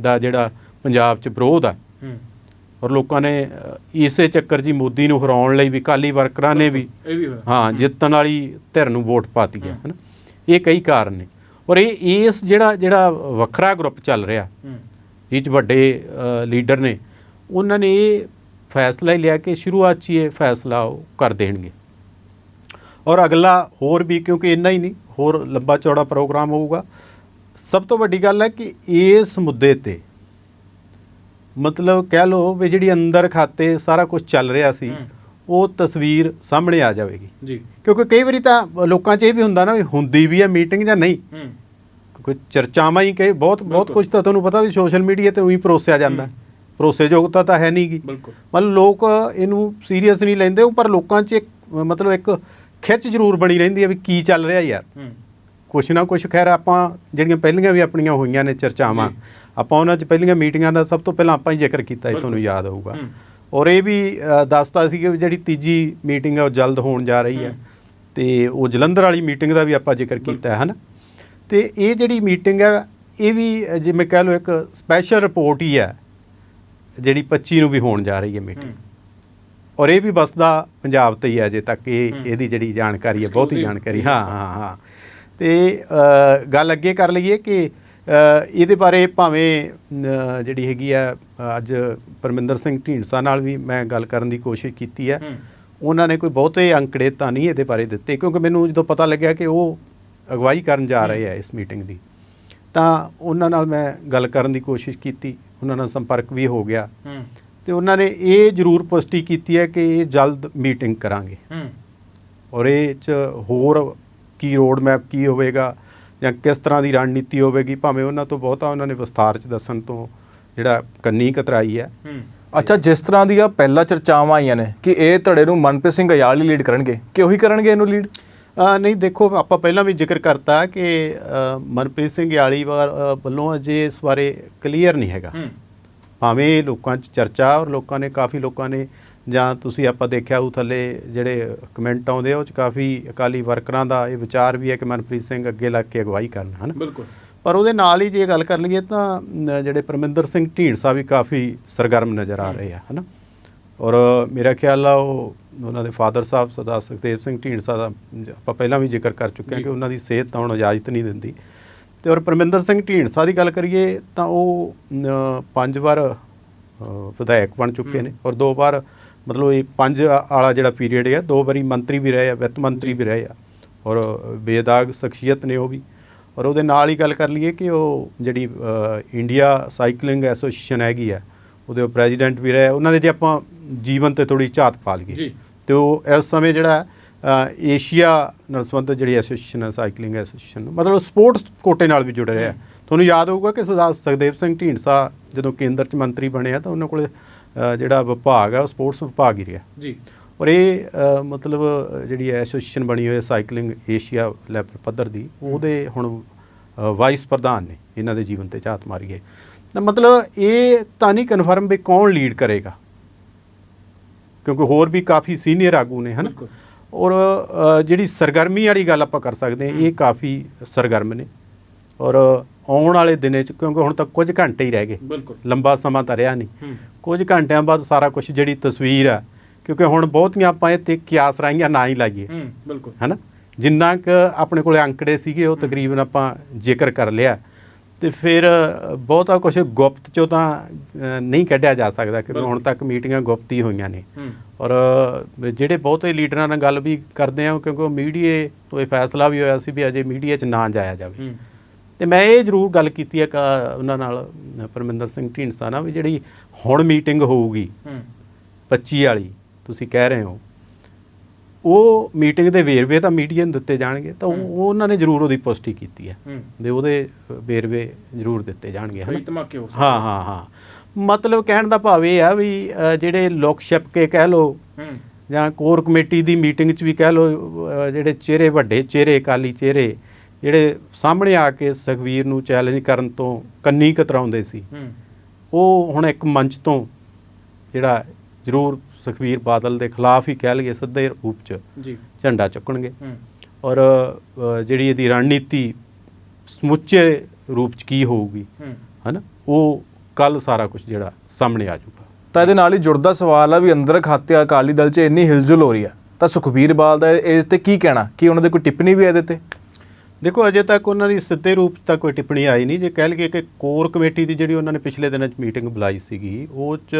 ਦਾ ਜਿਹੜਾ ਪੰਜਾਬ 'ਚ ਵਿਰੋਧ ਆ ਔਰ ਲੋਕਾਂ ਨੇ ਇਸੇ ਚੱਕਰ ਹੀ ਮੋਦੀ ਨੂੰ ਹਰਾਉਣ ਲਈ ਵੀ ਅਕਾਲੀ ਵਰਕਰਾਂ ਨੇ ਵੀ ਇਹ ਵੀ ਹੋਇਆ। ਹਾਂ ਜਿੱਤਣ ਵਾਲੀ ਧਿਰ ਨੂੰ ਵੋਟ ਪਾਤੀ ਹੈ ਹਨਾ? ਇਹ ਕਈ ਕਾਰਨ ਨੇ। ਔਰ ਇਹ ਇਸ ਜਿਹੜਾ ਜਿਹੜਾ ਵੱਖਰਾ ਗਰੁੱਪ ਚੱਲ ਰਿਹਾ ਹੂੰ। ਇਹ ਚ ਵੱਡੇ ਲੀਡਰ ਨੇ ਉਹਨਾਂ ਨੇ ਇਹ ਫੈਸਲਾ ਹੀ ਲਿਆ ਕਿ ਸ਼ੁਰੂਆਤ 'ਚ ਇਹ ਫੈਸਲਾ ਕਰ ਦੇਣਗੇ। ਔਰ ਅਗਲਾ ਹੋਰ ਵੀ ਕਿਉਂਕਿ ਇੰਨਾ ਹੀ ਨਹੀਂ ਹੋਰ ਲੰਬਾ ਚੌੜਾ ਪ੍ਰੋਗਰਾਮ ਹੋਊਗਾ। ਸਭ ਤੋਂ ਵੱਡੀ ਗੱਲ ਹੈ ਕਿ ਇਸ ਮੁੱਦੇ ਤੇ ਮਤਲਬ ਕਹਿ ਲਓ ਵੀ ਜਿਹੜੀ ਅੰਦਰ ਖਾਤੇ ਸਾਰਾ ਕੁਝ ਚੱਲ ਰਿਹਾ ਸੀ। ਉਹ ਤਸਵੀਰ ਸਾਹਮਣੇ ਆ ਜਾਵੇਗੀ। ਜੀ। ਕਿਉਂਕਿ ਕਈ ਵਾਰੀ ਤਾਂ ਲੋਕਾਂ 'ਚ ਇਹ ਵੀ ਹੁੰਦਾ ਨਾ ਵੀ ਹੁੰਦੀ ਵੀ ਹੈ ਮੀਟਿੰਗ ਜਾਂ ਨਹੀਂ। ਹੂੰ। ਕੋਈ ਚਰਚਾਵਾਂ ਹੀ ਕਈ ਬਹੁਤ ਬਹੁਤ। ਕੁਝ ਤਾਂ ਤੁਹਾਨੂੰ ਪਤਾ ਵੀ ਸੋਸ਼ਲ ਮੀਡੀਆ ਤੇ ਉਹੀ ਪਰੋਸਿਆ ਜਾਂਦਾ। ਹੂੰ। ਭਰੋਸੇਯੋਗਤਾ ਤਾਂ ਹੈ ਨਹੀਂਗੀ ਬਿਲਕੁਲ। ਮਤਲਬ ਲੋਕ ਇਹਨੂੰ ਸੀਰੀਅਸ ਨਹੀਂ ਲੈਂਦੇ ਉਹ ਪਰ ਲੋਕਾਂ 'ਚ ਇੱਕ ਮਤਲਬ ਇੱਕ ਖਿੱਚ ਜ਼ਰੂਰ ਬਣੀ ਰਹਿੰਦੀ ਹੈ ਵੀ ਕੀ ਚੱਲ ਰਿਹਾ ਯਾਰ। ਹੂੰ। ਕੁਛ ਨਾ ਕੁਛ ਖੈਰ ਆਪਾਂ ਜਿਹੜੀਆਂ ਪਹਿਲੀਆਂ ਵੀ ਆਪਣੀਆਂ ਹੋਈਆਂ ਨੇ ਚਰਚਾਵਾਂ। ਆਪਾਂ ਉਹਨਾਂ 'ਚ ਪਹਿਲੀਆਂ ਮੀਟਿੰਗਾਂ ਦਾ ਸਭ ਤੋਂ ਪਹਿਲਾਂ ਆਪਾਂ ਹੀ ਜ਼ਿਕਰ ਕੀਤਾ ਇਹ। ਤੁਹਾਨੂੰ ਯਾਦ ਹੋਊਗਾ। ਔਰ ਇਹ ਵੀ ਦੱਸਤਾ ਸੀ ਕਿ ਜਿਹੜੀ ਤੀਜੀ ਮੀਟਿੰਗ ਹੈ ਉਹ ਜਲਦ ਹੋਣ ਜਾ ਰਹੀ ਹੈ। ਤੇ ਉਹ ਜਲੰਧਰ ਵਾਲੀ ਮੀਟਿੰਗ ਦਾ ਵੀ ਆਪਾਂ ਜ਼ਿਕਰ ਕੀਤਾ ਹੈ ਹਨਾ ਤੇ ਇਹ ਜਿਹੜੀ ਮੀਟਿੰਗ ਹੈ ਇਹ ਵੀ ਜਿਵੇਂ ਕਹਿ ਲਓ ਇੱਕ ਸਪੈਸ਼ਲ ਰਿਪੋਰਟ ਹੀ ਹੈ ਜਿਹੜੀ 25 ਨੂੰ ਵੀ ਹੋਣ ਜਾ ਰਹੀ ਹੈ ਮੀਟਿੰਗ ਔਰ ਇਹ ਵੀ ਬਸਦਾ ਪੰਜਾਬ ਤੇ ਹੀ ਹੈ ਅਜੇ ਤੱਕ ਇਹ। ਇਹਦੀ ਜਿਹੜੀ ਜਾਣਕਾਰੀ ਹੈ ਬਹੁਤੀ। ਜਾਣਕਾਰੀ ਹਾਂ ਹਾਂ ਹਾਂ ਤੇ ਗੱਲ ਅੱਗੇ ਕਰ ਲਈਏ ਕਿ ਇਹਦੇ ਬਾਰੇ ਭਾਵੇਂ ਜਿਹੜੀ ਹੈਗੀ ਆ ਅੱਜ ਪਰਮਿੰਦਰ ਸਿੰਘ ਢੀਂਡਸਾ ਨਾਲ ਵੀ ਮੈਂ ਗੱਲ ਕਰਨ ਦੀ ਕੋਸ਼ਿਸ਼ ਕੀਤੀ ਹੈ। ਉਹਨਾਂ ਨੇ ਕੋਈ ਬਹੁਤੇ ਅੰਕੜੇ ਤਾਂ ਨਹੀਂ ਇਹਦੇ ਬਾਰੇ ਦਿੱਤੇ ਕਿਉਂਕਿ ਮੈਨੂੰ ਜਦੋਂ ਪਤਾ ਲੱਗਿਆ ਕਿ ਉਹ ਅਗਵਾਈ ਕਰਨ ਜਾ ਰਹੇ ਆ ਇਸ ਮੀਟਿੰਗ ਦੀ ਤਾਂ ਉਹਨਾਂ ਨਾਲ ਮੈਂ ਗੱਲ ਕਰਨ ਦੀ ਕੋਸ਼ਿਸ਼ ਕੀਤੀ ਉਹਨਾਂ ਨਾਲ ਸੰਪਰਕ ਵੀ ਹੋ ਗਿਆ। ਤੇ ਉਹਨਾਂ ਨੇ ਇਹ ਜ਼ਰੂਰ ਪੁਸ਼ਟੀ ਕੀਤੀ ਹੈ ਕਿ ਇਹ ਜਲਦ ਮੀਟਿੰਗ ਕਰਾਂਗੇ। ਹੂੰ। ਔਰ ਇਹ ਚ ਹੋਰ ਕੀ ਰੋਡ ਮੈਪ ਕੀ ਹੋਵੇਗਾ ਜਾਂ ਕਿਸ ਤਰ੍ਹਾਂ ਦੀ ਰਣਨੀਤੀ ਹੋਵੇਗੀ ਭਾਵੇਂ ਉਹਨਾਂ ਤੋਂ ਬਹੁਤਾ ਉਹਨਾਂ ਨੇ ਵਿਸਥਾਰ ਚ ਦੱਸਣ ਤੋਂ ਜਿਹੜਾ ਕੰਨੀ ਕਤਰਾਈ ਹੈ। ਹੂੰ। ਅੱਛਾ ਜਿਸ ਤਰ੍ਹਾਂ ਦੀਆਂ ਪਹਿਲਾਂ ਚਰਚਾਵਾਂ ਆਈਆਂ ਨੇ ਕਿ ਇਹ ਧੜੇ ਨੂੰ ਮਨਪ੍ਰੀਤ ਸਿੰਘ ਅਯਾਲ ਹੀ ਲੀਡ ਕਰਨਗੇ ਕਿ ਉਹੀ ਕਰਨਗੇ ਇਹਨੂੰ ਲੀਡ ਨਹੀਂ ਦੇਖੋ ਆਪਾਂ ਪਹਿਲਾਂ ਵੀ ਜ਼ਿਕਰ ਕਰਤਾ ਕਿ ਮਨਪ੍ਰੀਤ ਸਿੰਘ ਯਾਲੀ ਵੱਲੋਂ ਅਜੇ ਇਸ ਬਾਰੇ ਕਲੀਅਰ ਨਹੀਂ ਹੈਗਾ। ਭਾਵੇਂ ਲੋਕਾਂ 'ਚ ਚਰਚਾ ਔਰ ਲੋਕਾਂ ਨੇ ਕਾਫੀ ਲੋਕਾਂ ਨੇ ਜਾਂ ਤੁਸੀਂ ਆਪਾਂ ਦੇਖਿਆ ਉਹ ਥੱਲੇ ਜਿਹੜੇ ਕਮੈਂਟ ਆਉਂਦੇ ਆ ਉਹ 'ਚ ਕਾਫੀ ਅਕਾਲੀ ਵਰਕਰਾਂ ਦਾ ਇਹ ਵਿਚਾਰ ਵੀ ਹੈ ਕਿ ਮਨਪ੍ਰੀਤ ਸਿੰਘ ਅੱਗੇ ਲੱਗ ਕੇ ਅਗਵਾਈ ਕਰਨ ਹਨ? ਬਿਲਕੁਲ। ਪਰ ਉਹਦੇ ਨਾਲ ਹੀ ਜੇ ਗੱਲ ਕਰ ਲਈਏ ਤਾਂ ਜਿਹੜੇ ਪਰਮਿੰਦਰ ਸਿੰਘ ਢੀਂਡਸਾ ਵੀ ਕਾਫੀ ਸਰਗਰਮ ਨਜ਼ਰ ਆ ਰਹੇ ਆ ਹਨਾ? ਔਰ ਮੇਰਾ ਖਿਆਲ ਆ ਉਹ ਉਹਨਾਂ ਦੇ ਫਾਦਰ ਸਾਹਿਬ ਸਰਦਾਰ ਸੁਖਦੇਵ ਸਿੰਘ ਢੀਂਡਸਾ ਦਾ ਆਪਾਂ ਪਹਿਲਾਂ ਵੀ ਜ਼ਿਕਰ ਕਰ ਚੁੱਕੇ ਹਾਂ। ਕਿ ਉਹਨਾਂ ਦੀ ਸਿਹਤ ਤਾਂ ਹੁਣ ਇਜਾਜ਼ਤ ਨਹੀਂ ਦਿੰਦੀ। ਤੇ ਔਰ ਪਰਮਿੰਦਰ ਸਿੰਘ ਢੀਂਡਸਾ ਦੀ ਗੱਲ ਕਰੀਏ ਤਾਂ ਉਹ ਪੰਜ ਵਾਰ ਵਿਧਾਇਕ ਬਣ ਚੁੱਕੇ ਨੇ ਔਰ ਦੋ ਵਾਰ ਮਤਲਬ ਇਹ ਪੰਜ ਵਾਲਾ ਜਿਹੜਾ ਪੀਰੀਅਡ ਹੈ ਦੋ ਵਾਰੀ ਮੰਤਰੀ ਵੀ ਰਹੇ ਆ ਵਿੱਤ ਮੰਤਰੀ ਵੀ ਰਹੇ ਆ। ਔਰ ਬੇਦਾਗ ਸ਼ਖਸੀਅਤ ਨੇ ਉਹ ਵੀ। ਔਰ ਉਹਦੇ ਨਾਲ ਹੀ ਗੱਲ ਕਰ ਲਈਏ ਕਿ ਉਹ ਜਿਹੜੀ ਇੰਡੀਆ ਸਾਈਕਲਿੰਗ ਐਸੋਸੀਏਸ਼ਨ ਹੈਗੀ ਆ ਉਹਦੇ ਉਹ ਪ੍ਰੈਜ਼ੀਡੈਂਟ ਵੀ ਰਹੇ ਉਹਨਾਂ ਦੇ ਜੇ ਆਪਾਂ ਜੀਵਨ ਤੇ ਥੋੜੀ ਝਾਤ ਪਾ ਲਈਏ ਜੀ। ਤੇ ਉਹ ਇਸ ਸਮੇਂ ਜਿਹੜਾ ਏਸ਼ੀਆ ਨਾਲ ਸੰਬੰਧਿਤ ਜਿਹੜੀ ਐਸੋਸੀਏਸ਼ਨ ਹੈ ਸਾਈਕਲਿੰਗ ਐਸੋਸੀਏਸ਼ਨ ਮਤਲਬ ਸਪੋਰਟਸ ਕੋਟੇ ਨਾਲ ਵੀ ਜੁੜ ਰਿਹਾ ਤੁਹਾਨੂੰ ਯਾਦ ਹੋਊਗਾ ਕਿ ਸਰਦਾਰ ਸੁਖਦੇਵ ਸਿੰਘ ਢੀਂਡਸਾ ਜਦੋਂ ਕੇਂਦਰ 'ਚ ਮੰਤਰੀ ਬਣਿਆ ਤਾਂ ਉਹਨਾਂ ਕੋਲ ਜਿਹੜਾ ਵਿਭਾਗ ਹੈ ਉਹ ਸਪੋਰਟਸ ਵਿਭਾਗ ਹੀ ਰਿਹਾ। ਜੀ। ਔਰ ਇਹ ਮਤਲਬ ਜਿਹੜੀ ਐਸੋਸੀਏਸ਼ਨ ਬਣੀ ਹੋਈ ਹੈ ਸਾਈਕਲਿੰਗ ਏਸ਼ੀਆ ਲੈਵਲ ਪੱਧਰ ਦੀ ਉਹਦੇ ਹੁਣ ਵਾਈਸ ਪ੍ਰਧਾਨ ਨੇ ਇਹਨਾਂ ਦੇ ਜੀਵਨ ਤੇ ਝਾਤ ਮਾਰੀ ਹੈ। ਤਾਂ ਮਤਲਬ ਇਹ ਤਾਂ ਨਹੀਂ ਕਨਫਰਮ ਵੀ ਕੌਣ ਲੀਡ ਕਰੇਗਾ ਕਿਉਂਕਿ ਹੋਰ ਵੀ ਕਾਫੀ ਸੀਨੀਅਰ ਆਗੂ ਨੇ ਹਨ। ਔਰ ਜਿਹੜੀ ਸਰਗਰਮੀ ਵਾਲੀ ਗੱਲ ਆਪਾਂ ਕਰ ਸਕਦੇ ਹਾਂ ਇਹ ਕਾਫੀ ਸਰਗਰਮ ਨੇ। ਔਰ ਆਉਣ ਵਾਲੇ ਦਿਨੇ ਚ ਕਿਉਂਕਿ ਹੁਣ ਤੱਕ ਕੁਝ ਘੰਟੇ ਹੀ ਰਹਿ ਗਏ। ਬਿਲਕੁਲ। ਲੰਬਾ ਸਮਾਂ ਤਾਂ ਰਿਹਾ ਨਹੀਂ। ਕੁਝ ਘੰਟਿਆਂ ਬਾਅਦ ਸਾਰਾ ਕੁਝ ਜਿਹੜੀ ਤਸਵੀਰ ਆ ਕਿਉਂਕਿ ਹੁਣ ਬਹੁਤੀਆਂ ਆਪਾਂ ਇਹ ਤੇ ਕਿਆਸ ਰਾਈਆਂ ਨਾ ਹੀ ਲਾਈਏ। ਹੂੰ ਬਿਲਕੁਲ। ਹੈਨਾ? ਜਿੰਨਾ ਕੁ ਆਪਣੇ ਕੋਲੇ ਅੰਕੜੇ ਸੀਗੇ ਉਹ ਤਕਰੀਬਨ ਆਪਾਂ ਜ਼ਿਕਰ ਕਰ ਲਿਆ। ਤੇ ਫਿਰ ਬਹੁਤਾ ਕੁਝ ਗੁਪਤ ਚੋਂ ਤਾਂ ਨਹੀਂ ਕੱਢਿਆ ਜਾ ਸਕਦਾ ਕਿਉਂਕਿ ਹੁਣ ਤੱਕ ਮੀਟਿੰਗਾਂ ਗੁਪਤ ਹੀ ਹੋਈਆਂ ਨੇ। ਔਰ ਜਿਹੜੇ ਬਹੁਤੇ ਲੀਡਰਾਂ ਨਾਲ ਗੱਲ ਵੀ ਕਰਦੇ ਆ ਕਿਉਂਕਿ ਮੀਡੀਏ ਤੋਂ ਇਹ ਫੈਸਲਾ ਵੀ ਹੋਇਆ ਸੀ ਵੀ ਅਜੇ ਮੀਡੀਆ 'ਚ ਨਾ ਜਾਇਆ ਜਾਵੇ। ਤੇ ਮੈਂ ਇਹ ਜ਼ਰੂਰ ਗੱਲ ਕੀਤੀ ਹੈ ਕਿ ਉਹਨਾਂ ਨਾਲ ਪਰਮਿੰਦਰ ਸਿੰਘ ਢੀਂਡਸਾ ਨਾਲ ਵੀ ਜਿਹੜੀ ਹੁਣ ਮੀਟਿੰਗ ਹੋਊਗੀ ਹੂੰ। 25 ਵਾਲੀ ਤੁਸੀਂ ਕਹਿ ਰਹੇ ਹੋ ਉਹ ਮੀਟਿੰਗ ਦੇ ਵੇਰਵੇ ਤਾਂ ਮੀਡੀਆ ਨੂੰ ਦਿੱਤੇ ਜਾਣਗੇ ਤਾਂ ਉਹ ਉਹ ਉਹਨਾਂ ਨੇ ਜ਼ਰੂਰ ਉਹਦੀ ਪੁਸ਼ਟੀ ਕੀਤੀ ਹੈ। ਦੇ ਉਹਦੇ ਵੇਰਵੇ ਜ਼ਰੂਰ ਦਿੱਤੇ ਜਾਣਗੇ ਧਮਾਕੇ ਹੋ ਹਾਂ ਹਾਂ ਹਾਂ। ਮਤਲਬ ਕਹਿਣ ਦਾ ਭਾਵ ਇਹ ਆ ਵੀ ਜਿਹੜੇ ਲੋਕ ਛਪਕੇ ਕਹਿ ਲੋ ਜਾਂ ਕੋਰ ਕਮੇਟੀ ਦੀ ਮੀਟਿੰਗ 'ਚ ਵੀ ਕਹਿ ਲੋ ਜਿਹੜੇ ਚਿਹਰੇ ਵੱਡੇ ਚਿਹਰੇ ਕਾਲੀ ਚਿਹਰੇ ਜਿਹੜੇ ਸਾਹਮਣੇ ਆ ਕੇ ਸੁਖਵੀਰ ਨੂੰ ਚੈਲੰਜ ਕਰਨ ਤੋਂ ਕੰਨੀ ਕਤਰਾਉਂਦੇ ਸੀ ਉਹ ਹੁਣ ਇੱਕ ਮੰਚ ਤੋਂ ਜਿਹੜਾ ਜ਼ਰੂਰ ਸੁਖਵੀਰ ਬਾਦਲ ਦੇ ਖਿਲਾਫ ਹੀ ਕਹਿ ਲਈਏ ਸਿੱਧੇ ਰੂਪ 'ਚ ਜੀ। ਝੰਡਾ ਚੁੱਕਣਗੇ। ਔਰ ਜਿਹੜੀ ਇਹਦੀ ਰਣਨੀਤੀ ਸਮੁੱਚੇ ਰੂਪ 'ਚ ਕੀ ਹੋਊਗੀ ਹੂੰ। ਹਨਾ? ਉਹ ਕੱਲ ਸਾਰਾ ਕੁਝ ਜਿਹੜਾ ਸਾਹਮਣੇ ਆ ਜਾਊਗਾ। ਤਾਂ ਇਹਦੇ ਨਾਲ ਹੀ ਜੁੜਦਾ ਸਵਾਲ ਆ ਵੀ ਅੰਦਰ ਖਾਤੇ ਅਕਾਲੀ ਦਲ 'ਚ ਇੰਨੀ ਹਿਲਜੁਲ ਹੋ ਰਹੀ ਆ ਤਾਂ ਸੁਖਬੀਰ ਬਾਲ ਦਾ ਇਸ ਤੇ ਕੀ ਕਹਿਣਾ? ਕੀ ਉਹਨਾਂ ਦੇ ਕੋਈ ਟਿੱਪਣੀ ਵੀ ਹੈ ਇਹਦੇ ਤੇ? ਦੇਖੋ ਅਜੇ ਤੱਕ ਉਹਨਾਂ ਦੀ ਸਿੱਧੇ ਰੂਪ 'ਚ ਤਾਂ ਕੋਈ ਟਿੱਪਣੀ ਆਈ ਨਹੀਂ। ਜੇ ਕਹਿ ਲਈਏ ਕਿ ਕੋਰ ਕਮੇਟੀ ਦੀ ਜਿਹੜੀ ਉਹਨਾਂ ਨੇ ਪਿਛਲੇ ਦਿਨਾਂ 'ਚ ਮੀਟਿੰਗ ਬੁਲਾਈ ਸੀਗੀ ਉਹ 'ਚ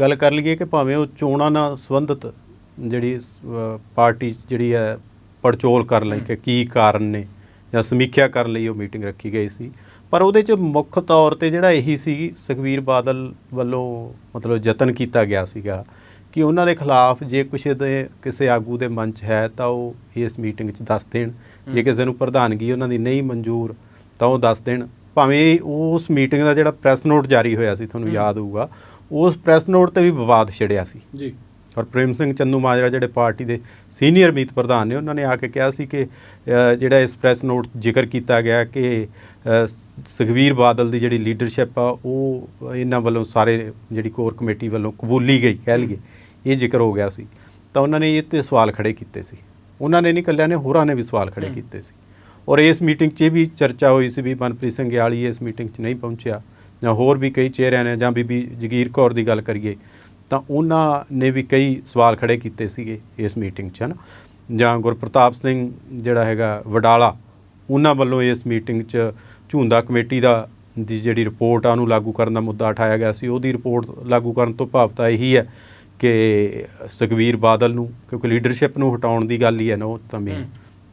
ਗੱਲ ਕਰ ਲਈਏ ਕਿ ਭਾਵੇਂ ਉਹ ਚੋਣਾਂ ਨਾਲ ਸੰਬੰਧਿਤ ਜਿਹੜੀ ਅ, ਪਾਰਟੀ ਜਿਹੜੀ ਹੈ ਪੜਚੋਲ ਕਰਨ ਲਈ ਕਿ ਕੀ ਕਾਰਨ ਨੇ ਜਾਂ ਸਮੀਖਿਆ ਕਰਨ ਲਈ ਉਹ ਮੀਟਿੰਗ ਰੱਖੀ ਗਈ ਸੀ। ਪਰ ਉਹਦੇ ਚ ਮੁੱਖ ਤੌਰ ਤੇ ਜਿਹੜਾ ਇਹੀ ਸੀ ਸੁਖਬੀਰ ਬਾਦਲ ਵੱਲੋਂ ਮਤਲਬ ਯਤਨ ਕੀਤਾ ਗਿਆ ਸੀਗਾ ਕਿ ਉਹਨਾਂ ਦੇ ਖਿਲਾਫ ਜੇ ਕਿਸੇ ਦੇ ਕਿਸੇ ਆਗੂ ਦੇ ਮਨ 'ਚ ਹੈ ਤਾਂ ਉਹ ਇਸ ਮੀਟਿੰਗ 'ਚ ਦੱਸ ਦੇਣ। ਜੇ ਕਿਸੇ ਨੂੰ ਪ੍ਰਧਾਨਗੀ ਉਹਨਾਂ ਦੀ ਨਹੀਂ ਮਨਜ਼ੂਰ ਤਾਂ ਉਹ ਦੱਸ ਦੇਣ। ਭਾਵੇਂ ਉਸ ਮੀਟਿੰਗ ਦਾ ਜਿਹੜਾ ਪ੍ਰੈਸ ਨੋਟ ਜਾਰੀ ਹੋਇਆ ਸੀ ਤੁਹਾਨੂੰ ਯਾਦ ਹੋਊਗਾ ਉਸ ਪ੍ਰੈਸ ਨੋਟ ਤੇ ਵੀ ਵਿਵਾਦ ਛਿੜਿਆ ਸੀ। ਜੀ। ਔਰ ਪ੍ਰੇਮ ਸਿੰਘ ਚੰਦੂ ਮਾਜਰਾ ਜਿਹੜੇ ਪਾਰਟੀ ਦੇ ਸੀਨੀਅਰ ਮੀਤ ਪ੍ਰਧਾਨ ਨੇ ਉਹਨਾਂ ਨੇ ਆ ਕੇ ਕਿਹਾ ਸੀ ਕਿ ਜਿਹੜਾ ਇਸ ਪ੍ਰੈਸ ਨੋਟ ਜ਼ਿਕਰ ਕੀਤਾ ਗਿਆ ਕਿ ਅ, ਸ- ਸੁਖਬੀਰ ਬਾਦਲ ਦੀ ਜਿਹੜੀ ਲੀਡਰਸ਼ਿਪ ਆ ਉਹ ਇਹਨਾਂ ਵੱਲੋਂ ਸਾਰੇ ਜਿਹੜੀ ਕੋਰ ਕਮੇਟੀ ਵੱਲੋਂ ਕਬੂਲੀ ਗਈ ਕਹਿ ਲਈਏ ਇਹ ਜ਼ਿਕਰ ਹੋ ਗਿਆ ਸੀ। ਤਾਂ ਉਹਨਾਂ ਨੇ ਇਹ ਤੇ ਸਵਾਲ ਖੜੇ ਕੀਤੇ ਸੀ। ਉਹਨਾਂ ਨੇ ਨਹੀਂ ਕੱਲਿਆਂ ਨੇ ਹੋਰਾਂ ਨੇ ਵੀ ਸਵਾਲ ਖੜੇ ਕੀਤੇ ਸੀ। ਔਰ ਇਸ ਮੀਟਿੰਗ 'ਚ ਇਹ ਵੀ ਚਰਚਾ ਹੋਈ ਸੀ ਵੀ ਮਨਪ੍ਰੀਤ ਸਿੰਘ ਗਿਆਲੀ ਇਸ ਮੀਟਿੰਗ 'ਚ ਨਹੀਂ ਪਹੁੰਚਿਆ ਜਾਂ ਹੋਰ ਵੀ ਕਈ ਚਿਹਰਿਆਂ ਨੇ ਜਾਂ ਬੀਬੀ ਜਗੀਰ ਕੌਰ ਦੀ ਗੱਲ ਕਰੀਏ ਤਾਂ ਉਹਨਾਂ ਨੇ ਵੀ ਕਈ ਸਵਾਲ ਖੜੇ ਕੀਤੇ ਸੀਗੇ ਇਸ ਮੀਟਿੰਗ 'ਚ ਹਨ ਜਾਂ ਗੁਰਪ੍ਰਤਾਪ ਸਿੰਘ ਜਿਹੜਾ ਹੈਗਾ ਵਡਾਲਾ ਉਹਨਾਂ ਵੱਲੋਂ ਇਸ ਮੀਟਿੰਗ 'ਚ ਝੂੰਦਾ ਕਮੇਟੀ ਦਾ ਦੀ ਜਿਹੜੀ ਰਿਪੋਰਟ ਆ ਉਹਨੂੰ ਲਾਗੂ ਕਰਨ ਦਾ ਮੁੱਦਾ ਉਠਾਇਆ ਗਿਆ ਸੀ। ਉਹਦੀ ਰਿਪੋਰਟ ਲਾਗੂ ਕਰਨ ਤੋਂ ਭਾਵ ਤਾਂ ਇਹੀ ਹੈ ਕਿ ਸੁਖਬੀਰ ਬਾਦਲ ਨੂੰ ਕਿਉਂਕਿ ਲੀਡਰਸ਼ਿਪ ਨੂੰ ਹਟਾਉਣ ਦੀ ਗੱਲ ਹੀ ਹੈ ਨਾ ਉਹ ਤਾਂ ਮੇਨ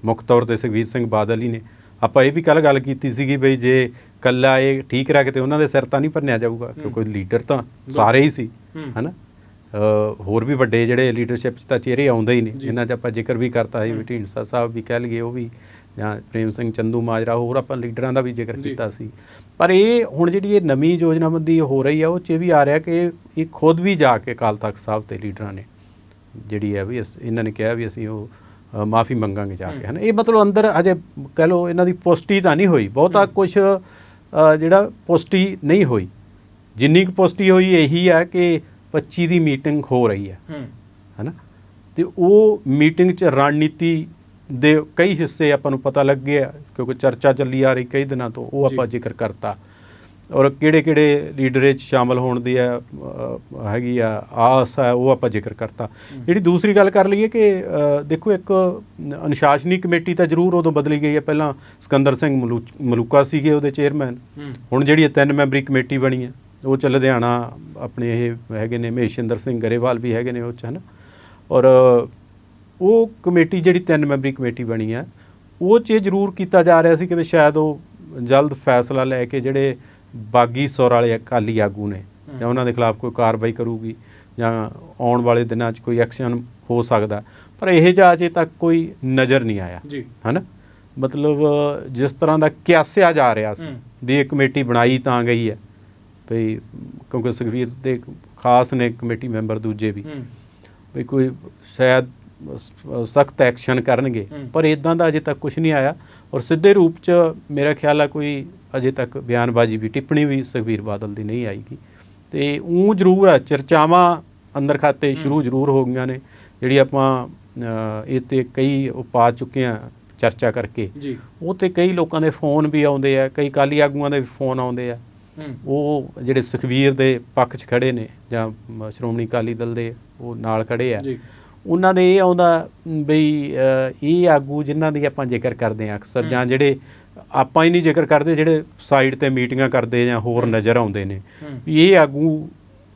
ਮੁੱਖ ਤੌਰ ਤੇ ਸੁਖਬੀਰ ਸਿੰਘ ਬਾਦਲ ਹੀ ਨੇ। ਆਪਾਂ ਇਹ ਵੀ ਕੱਲ ਗੱਲ ਕੀਤੀ ਸੀਗੀ ਬਈ ਜੇ ਕੱਲਾ ਇਹ ਠੀਕ ਰੱਖ ਤੇ ਉਹਨਾਂ ਦੇ ਸਿਰ ਤਾਂ ਨਹੀਂ ਭੰਨਿਆ ਜਾਊਗਾ ਕਿਉਂਕਿ ਲੀਡਰ ਤਾਂ ਸਾਰੇ ਹੀ ਸੀ ਹਨਾ? ਹੋਰ ਵੀ ਵੱਡੇ ਜਿਹੜੇ ਲੀਡਰਸ਼ਿਪ 'ਚ ਤਾਂ ਚਿਹਰੇ ਆਉਂਦੇ ਹੀ ਨੇ ਜਿਨ੍ਹਾਂ 'ਚ ਆਪਾਂ ਜ਼ਿਕਰ ਵੀ ਕਰਤਾ ਹੈ। ਵੀ ਢੀਂਡਸਾ ਸਾਹਿਬ ਵੀ ਕਹਿ ਲਈਏ ਉਹ ਵੀ ਜਾਂ ਪ੍ਰੇਮ ਸਿੰਘ ਚੰਦੂ ਮਾਜਰਾ ਹੋਰ ਆਪਾਂ ਲੀਡਰਾਂ ਦਾ ਵੀ ਜ਼ਿਕਰ ਕੀਤਾ ਸੀ। ਪਰ ਇਹ ਹੁਣ ਜਿਹੜੀ ਇਹ ਨਵੀਂ ਯੋਜਨਾਬੰਦੀ ਹੋ ਰਹੀ ਆ ਉਹ 'ਚ ਇਹ ਵੀ ਆ ਰਿਹਾ ਕਿ ਇਹ ਖੁਦ ਵੀ ਜਾ ਕੇ ਅਕਾਲ ਤਖਤ ਸਾਹਿਬ ਤੇ ਲੀਡਰਾਂ ਨੇ ਜਿਹੜੀ ਹੈ ਵੀ ਇਹਨਾਂ ਨੇ ਕਿਹਾ ਵੀ ਅਸੀਂ ਉਹ ਮਾਫੀ ਮੰਗਾਂਗੇ ਜਾ ਕੇ ਹਨਾ? ਇਹ ਮਤਲਬ ਅੰਦਰ ਅਜੇ ਕਹਿ ਲਓ ਇਹਨਾਂ ਦੀ ਪੁਸ਼ਟੀ ਤਾਂ ਨਹੀਂ ਹੋਈ। ਬਹੁਤਾ ਕੁਝ ਜਿਹੜਾ ਪੁਸ਼ਟੀ ਨਹੀਂ ਹੋਈ। ਜਿੰਨੀ ਕੁ ਪੁਸ਼ਟੀ ਹੋਈ ਇਹੀ ਹੈ ਕਿ 25 ਦੀ ਮੀਟਿੰਗ ਹੋ ਰਹੀ ਹੂੰ। ਹੈਨਾ? ਤੇ ਉਹ ਮੀਟਿੰਗ 'ਚ ਰਣਨੀਤੀ ਦੇ ਕਈ ਹਿੱਸੇ ਆਪਾਂ ਨੂੰ ਪਤਾ ਲੱਗ ਗਿਆ ਕਿਉਂਕਿ ਚਰਚਾ ਚੱਲੀ ਆ ਰਹੀ ਕਈ ਦਿਨਾਂ ਤੋਂ ਉਹ ਆਪਾਂ ਜ਼ਿਕਰ ਕਰਤਾ। ਔਰ ਕਿਹੜੇ ਕਿਹੜੇ ਲੀਡਰ ਇਹ 'ਚ ਸ਼ਾਮਲ ਹੋਣ ਦੀ ਹੈ ਹੈਗੀ ਆ ਆਸ ਹੈ ਉਹ ਆਪਾਂ ਜ਼ਿਕਰ ਕਰਤਾ। ਜਿਹੜੀ ਦੂਸਰੀ ਗੱਲ ਕਰ ਲਈਏ ਕਿ ਦੇਖੋ ਇੱਕ ਅਨੁਸ਼ਾਸਨੀ ਕਮੇਟੀ ਤਾਂ ਜ਼ਰੂਰ ਉਦੋਂ ਬਦਲੀ ਗਈ ਹੈ ਪਹਿਲਾਂ ਸਿਕੰਦਰ ਸਿੰਘ ਮਲੂ- ਮਲੂਕਾ ਸੀਗੇ ਉਹਦੇ ਚੇਅਰਮੈਨ। ਹੁਣ ਜਿਹੜੀ ਤਿੰਨ ਮੈਂਬਰੀ ਕਮੇਟੀ ਬਣੀ ਹੈ ਉਹ ਚ ਲੁਧਿਆਣਾ ਆਪਣੇ ਇਹ ਹੈਗੇ ਨੇ ਮਹੇਸ਼ਿੰਦਰ ਸਿੰਘ ਗਰੇਵਾਲ ਵੀ ਹੈਗੇ ਨੇ ਉਹ ਚ ਹਨ? ਔਰ ਉਹ ਕਮੇਟੀ ਜਿਹੜੀ ਤਿੰਨ ਮੈਂਬਰੀ ਕਮੇਟੀ ਬਣੀ ਹੈ ਉਹ ਚ ਇਹ ਜ਼ਰੂਰ ਕੀਤਾ ਜਾ ਰਿਹਾ ਸੀ ਕਿ ਵੀ ਸ਼ਾਇਦ ਉਹ ਜਲਦ ਫੈਸਲਾ ਲੈ ਕੇ ਜਿਹੜੇ ਬਾਗੀ ਸੌਰ ਵਾਲੇ ਅਕਾਲੀ ਆਗੂ ਨੇ ਜਾਂ ਉਹਨਾਂ ਦੇ ਖਿਲਾਫ ਕੋਈ ਕਾਰਵਾਈ ਕਰੂਗੀ ਜਾਂ ਆਉਣ ਵਾਲੇ ਦਿਨਾਂ 'ਚ ਕੋਈ ਐਕਸ਼ਨ ਹੋ ਸਕਦਾ ਪਰ ਇਹ ਜਿਹਾ ਅਜੇ ਤੱਕ ਕੋਈ ਨਜ਼ਰ ਨਹੀਂ ਆਇਆ। ਜੀ। ਹਨਾ? ਮਤਲਬ ਜਿਸ ਤਰ੍ਹਾਂ ਦਾ ਕਿਆਸਿਆ ਜਾ ਰਿਹਾ ਸੀ। ਵੀ ਇਹ ਕਮੇਟੀ ਬਣਾਈ ਤਾਂ ਗਈ ਹੈ ਵੀ ਕਿਉਂਕਿ ਸੁਖਵੀਰ ਦੇ ਖਾਸ ਨੇ ਕਮੇਟੀ ਮੈਂਬਰ ਦੂਜੇ ਵੀ। ਵੀ ਕੋਈ ਸ਼ਾਇਦ ਸਖਤ ਐਕਸ਼ਨ ਕਰਨਗੇ। ਪਰ ਇਦਾਂ ਦਾ ਅਜੇ ਤੱਕ ਕੁਝ ਨਹੀਂ ਆਇਆ। ਔਰ ਸਿੱਧੇ ਰੂਪ 'ਚ ਮੇਰਾ ਖਿਆਲ ਆ ਕੋਈ ਅਜੇ ਤੱਕ ਬਿਆਨਬਾਜ਼ੀ ਵੀ ਟਿੱਪਣੀ ਵੀ ਸੁਖਵੀਰ ਬਾਦਲ ਦੀ ਨਹੀਂ ਆਈਗੀ ਤੇ ਉਹ ਜ਼ਰੂਰ ਆ ਚਰਚਾਵਾਂ ਅੰਦਰ ਖਾਤੇ ਸ਼ੁਰੂ ਜ਼ਰੂਰ ਹੋ ਗਈਆਂ ਨੇ ਜਿਹੜੀ ਆਪਾਂ ਇਹ ਤੇ ਕਈ ਉਹ ਪਾ ਚੁੱਕੇ ਆ ਚਰਚਾ ਕਰਕੇ। ਜੀ। ਉਹ ਤੇ ਕਈ ਲੋਕਾਂ ਦੇ ਫੋਨ ਵੀ ਆਉਂਦੇ ਆ ਕਈ ਕਾਲੀ ਆਗੂਆਂ ਦੇ ਵੀ ਫੋਨ ਆਉਂਦੇ ਆ। ਉਹ ਜਿਹੜੇ ਸੁਖਵੀਰ ਦੇ ਪੱਖ 'ਚ ਖੜੇ ਨੇ ਜਾਂ ਸ਼੍ਰੋਮਣੀ ਅਕਾਲੀ ਦਲ ਦੇ ਉਹ ਨਾਲ ਖੜੇ ਆ। ਜੀ। ਉਹਨਾਂ ਦੇ ਇਹ ਆਉਂਦਾ ਬਈ ਇਹ ਆਗੂ ਜਿਨ੍ਹਾਂ ਦੀ ਆਪਾਂ ਜ਼ਿਕਰ ਕਰਦੇ ਆ ਅਕਸਰ ਜਾਂ ਜਿਹੜੇ ਆਪਾਂ ਹੀ ਨਹੀਂ ਜ਼ਿਕਰ ਕਰਦੇ ਜਿਹੜੇ ਸਾਈਡ ਤੇ ਮੀਟਿੰਗਾਂ ਕਰਦੇ ਜਾਂ ਹੋਰ ਨਜ਼ਰ ਆਉਂਦੇ ਨੇ। ਵੀ ਇਹ ਆਗੂ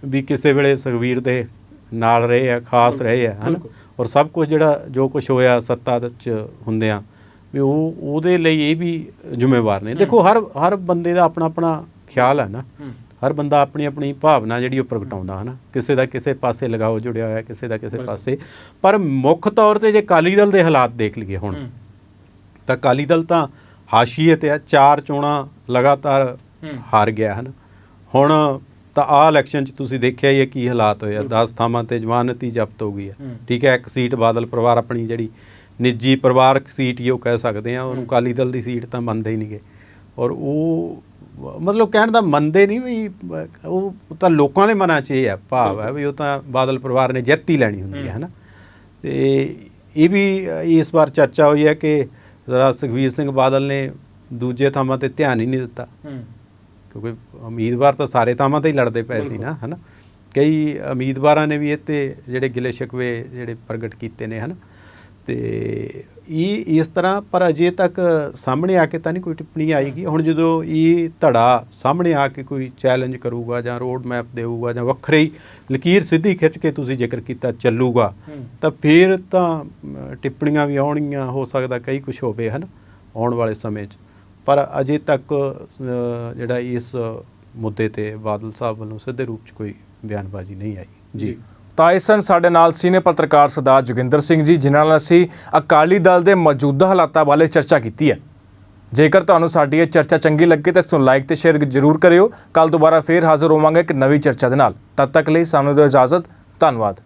ਵੀ ਕਿਸੇ ਵੇਲੇ ਸੁਖਵੀਰ ਦੇ ਨਾਲ ਰਹੇ ਆ ਖਾਸ ਰਹੇ ਆ ਹਨ। ਔਰ ਸਭ ਕੁਝ ਜਿਹੜਾ ਜੋ ਕੁਝ ਹੋਇਆ ਸੱਤਾ ਦੇ ਚ ਹੁੰਦੇ ਆ ਵੀ ਉਹ ਉਹਦੇ ਲਈ ਇਹ ਵੀ ਜ਼ਿੰਮੇਵਾਰ ਨੇ। ਦੇਖੋ ਹਰ ਹਰ ਬੰਦੇ ਦਾ ਆਪਣਾ ਆਪਣਾ ਖਿਆਲ ਹੈ ਨਾ। ਹਰ ਬੰਦਾ ਆਪਣੀ ਆਪਣੀ ਭਾਵਨਾ ਜਿਹੜੀ ਉਹ ਪ੍ਰਗਟਾਉਂਦਾ ਹਨਾ? ਕਿਸੇ ਦਾ ਕਿਸੇ ਪਾਸੇ ਲਗਾਓ ਜੁੜਿਆ ਹੋਇਆ ਕਿਸੇ ਦਾ ਕਿਸੇ। ਪਾਸੇ। ਪਰ ਮੁੱਖ ਤੌਰ ਤੇ ਜੇ ਅਕਾਲੀ ਦਲ ਦੇ ਹਾਲਾਤ ਦੇਖ ਲਈਏ ਹੁਣ ਤਾਂ ਅਕਾਲੀ ਦਲ ਤਾਂ ਹਾਸ਼ੀਏ ਤੇ ਆ ਚਾਰ ਚੋਣਾਂ ਲਗਾਤਾਰ। ਹਾਰ ਗਿਆ ਹਨ? ਹੁਣ ਤਾਂ ਆ ਇਲੈਕਸ਼ਨ 'ਚ ਤੁਸੀਂ ਦੇਖਿਆ ਹੀ ਹੈ ਕੀ ਹਾਲਾਤ ਹੋਏ ਆ। 10 ਥਾਵਾਂ ਤੇ ਜ਼ਮਾਨਤੀ ਜ਼ਬਤ ਹੋ ਗਈ ਹੈ। ਠੀਕ ਹੈ ਇੱਕ ਸੀਟ ਬਾਦਲ ਪਰਿਵਾਰ ਆਪਣੀ ਜਿਹੜੀ ਨਿੱਜੀ ਪਰਿਵਾਰਕ ਸੀਟ ਹੀ ਉਹ ਕਹਿ ਸਕਦੇ ਆ ਉਹਨੂੰ ਅਕਾਲੀ ਦਲ ਦੀ ਸੀਟ ਤਾਂ ਮੰਨਦੇ ਹੀ ਨਹੀਂਗੇ ਔਰ ਉਹ ਮਤਲਬ ਕਹਿਣ ਦਾ ਮੰਨਦੇ ਨਹੀਂ ਵੀ ਉਹ ਤਾਂ ਲੋਕਾਂ ਦੇ ਮਨਾਂ 'ਚ ਇਹ ਹੈ ਭਾਵ ਹੈ ਵੀ ਉਹ ਤਾਂ ਬਾਦਲ ਪਰਿਵਾਰ ਨੇ ਜਿੱਤ ਹੀ ਲੈਣੀ ਹੁੰਦੀ ਹੈ ਹਨਾ? ਤੇ ਇਹ ਵੀ ਇਸ ਵਾਰ ਚਰਚਾ ਹੋਈ ਹੈ ਕਿ ਜ਼ਰਾ ਸੁਖਵੀਰ ਸਿੰਘ ਬਾਦਲ ਨੇ ਦੂਜੇ ਥਾਵਾਂ ਤੇ ਧਿਆਨ ਹੀ ਨਹੀਂ ਦਿੱਤਾ। ਕਿਉਂਕਿ ਉਮੀਦਵਾਰ ਤਾਂ ਸਾਰੇ ਥਾਵਾਂ ਤੇ ਹੀ ਲੜਦੇ ਪਏ ਸੀ ਨਾ ਹਨਾ? ਕਈ ਉਮੀਦਵਾਰਾਂ ਨੇ ਵੀ ਇਹ ਤੇ ਜਿਹੜੇ ਗਿਲੇ ਸ਼ਿਕਵੇ ਜਿਹੜੇ ਪ੍ਰਗਟ ਕੀਤੇ ਨੇ ਹਨਾ? ਤੇ ਇਹ ਇਸ ਤਰ੍ਹਾਂ ਪਰ ਅਜੇ ਤੱਕ ਸਾਹਮਣੇ ਆ ਕੇ ਤਾਂ ਨਹੀਂ ਕੋਈ ਟਿੱਪਣੀ ਆਏਗੀ। ਹੁਣ ਜਦੋਂ ਇਹ ਧੜਾ ਸਾਹਮਣੇ ਆ ਕੇ ਕੋਈ ਚੈਲੰਜ ਕਰੂਗਾ ਜਾਂ ਰੋਡ ਮੈਪ ਦੇਊਗਾ ਜਾਂ ਵੱਖਰੇ ਹੀ ਲਕੀਰ ਸਿੱਧੀ ਖਿੱਚ ਕੇ ਤੁਸੀਂ ਜ਼ਿਕਰ ਕੀਤਾ ਚੱਲੂਗਾ ਤਾਂ ਫਿਰ ਤਾਂ ਟਿੱਪਣੀਆਂ ਵੀ ਆਉਣਗੀਆਂ ਹੋ ਸਕਦਾ ਕਈ ਕੁਝ ਹੋਵੇ ਹਨ ਆਉਣ ਵਾਲੇ ਸਮੇਂ 'ਚ। ਪਰ ਅਜੇ ਤੱਕ ਜਿਹੜਾ ਇਸ ਮੁੱਦੇ ਤੇ ਬਾਦਲ ਸਾਹਿਬ ਵੱਲੋਂ ਸਿੱਧੇ ਰੂਪ 'ਚ ਕੋਈ ਬਿਆਨਬਾਜ਼ੀ ਨਹੀਂ ਆਈ। ਜੀ। ਤਾਂ ਇਹ ਸਨ ਸਾਡੇ ਨਾਲ ਸੀਨੀਅਰ ਪੱਤਰਕਾਰ ਸਰਦਾਰ ਜੋਗਿੰਦਰ ਸਿੰਘ ਜੀ, ਜਿਨ੍ਹਾਂ ਨਾਲ ਅਸੀਂ ਅਕਾਲੀ ਦਲ ਦੇ ਮੌਜੂਦਾ ਹਾਲਾਤਾਂ ਬਾਰੇ ਚਰਚਾ ਕੀਤੀ ਹੈ। ਜੇਕਰ ਤੁਹਾਨੂੰ ਸਾਡੀ ਇਹ ਚਰਚਾ ਚੰਗੀ ਲੱਗੇ ਤਾਂ ਇਸ ਨੂੰ ਲਾਈਕ ਤੇ ਸ਼ੇਅਰ ਜ਼ਰੂਰ ਕਰਿਓ। ਕੱਲ ਦੁਬਾਰਾ ਫੇਰ ਹਾਜ਼ਰ ਹੋਵਾਂਗੇ ਇੱਕ ਨਵੀਂ ਚਰਚਾ ਦੇ ਨਾਲ। ਤਦ ਤੱਕ ਲਈ ਸਾਨੂੰ ਦਿਓ ਇਜਾਜ਼ਤ। ਧੰਨਵਾਦ।